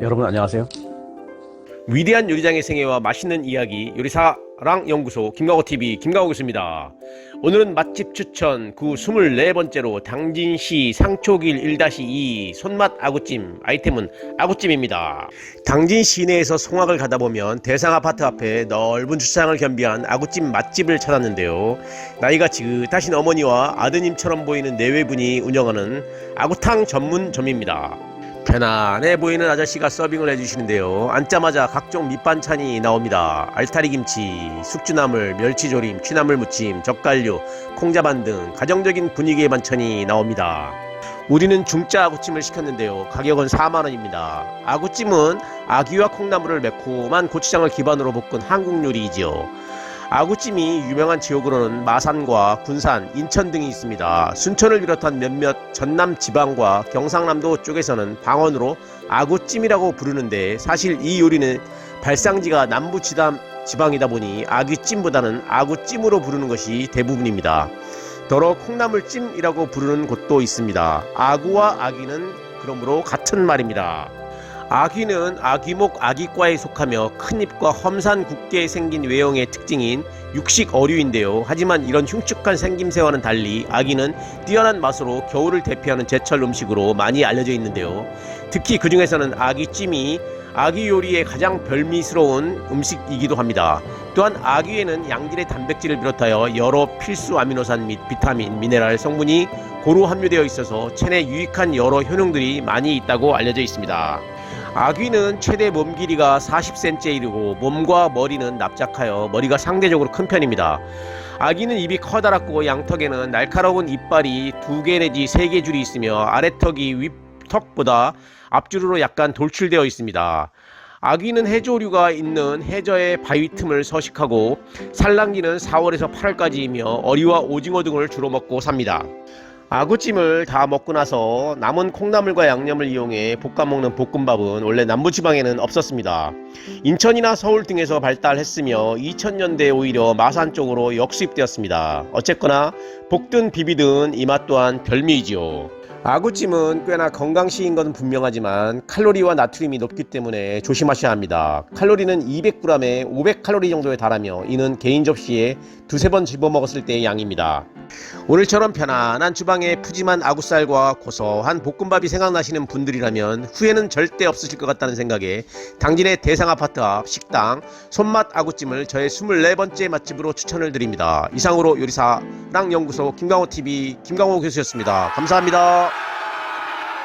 여러분 안녕하세요. 위대한 요리장의 생애와 맛있는 이야기 요리사랑 연구소 김가호 TV 김가호 교수입니다. 오늘은 맛집 추천 그 24번째로 당진시 상초길 1-2 손맛 아구찜 아이템은 아구찜입니다. 당진 시내에서 송악을 가다 보면 대상 아파트 앞에 넓은 주차장을 겸비한 아구찜 맛집을 찾았는데요. 나이가 지긋하신 어머니와 아드님처럼 보이는 내외분이 운영하는 아구탕 전문점입니다. 편안해 보이는 아저씨가 서빙을 해주시는데요. 앉자마자 각종 밑반찬이 나옵니다. 알타리 김치, 숙주나물, 멸치조림, 취나물 무침, 젓갈류, 콩자반 등 가정적인 분위기의 반찬이 나옵니다. 우리는 중짜 아구찜을 시켰는데요. 가격은 4만원입니다. 아구찜은 아기와 콩나물을 매콤한 고추장을 기반으로 볶은 한국 요리이지요. 아구찜이 유명한 지역으로는 마산과 군산, 인천 등이 있습니다. 순천을 비롯한 몇몇 전남 지방과 경상남도 쪽에서는 방언으로 아구찜이라고 부르는데 사실 이 요리는 발상지가 남부 지담 지방이다 보니 아귀찜보다는 아구찜으로 부르는 것이 대부분입니다. 더러 콩나물찜이라고 부르는 곳도 있습니다. 아구와 아기는 그러므로 같은 말입니다. 아귀는 아귀목 아귀과에 속하며 큰 입과 험산 굵게 생긴 외형의 특징인 육식 어류인데요. 하지만 이런 흉측한 생김새와는 달리 아귀는 뛰어난 맛으로 겨울을 대표하는 제철 음식으로 많이 알려져 있는데요. 특히 그 중에서는 아귀찜이 아귀 요리의 가장 별미스러운 음식이기도 합니다. 또한 아귀에는 양질의 단백질을 비롯하여 여러 필수 아미노산 및 비타민, 미네랄 성분이 고루 함유되어 있어서 체내 유익한 여러 효능들이 많이 있다고 알려져 있습니다. 아귀는 최대 몸 길이가 40cm에 이르고 몸과 머리는 납작하여 머리가 상대적으로 큰 편입니다. 아기는 입이 커다랗고 양턱에는 날카로운 이빨이 두 개 내지 세 개 줄이 있으며 아래턱이 윗턱보다 앞줄으로 약간 돌출되어 있습니다. 아귀는 해조류가 있는 해저의 바위 틈을 서식하고 산란기는 4월에서 8월까지이며 어리와 오징어 등을 주로 먹고 삽니다. 아구찜을 다 먹고 나서 남은 콩나물과 양념을 이용해 볶아 먹는 볶음밥은 원래 남부지방에는 없었습니다. 인천이나 서울 등에서 발달했으며 2000년대에 오히려 마산 쪽으로 역수입되었습니다. 어쨌거나 볶든 비비든 이 맛 또한 별미이지요. 아구찜은 꽤나 건강식인 것은 분명하지만 칼로리와 나트륨이 높기 때문에 조심하셔야 합니다. 칼로리는 200g에 500칼로리 정도에 달하며 이는 개인 접시에 두세 번 집어 먹었을 때의 양입니다. 오늘처럼 편안한 주방에 푸짐한 아구살과 고소한 볶음밥이 생각나시는 분들이라면 후회는 절대 없으실 것 같다는 생각에 당진의 대상아파트 앞 식당 손맛 아구찜을 저의 24번째 맛집으로 추천을 드립니다. 이상으로 요리사 랑 연구소 김강호 TV 김강호 교수였습니다. 감사합니다.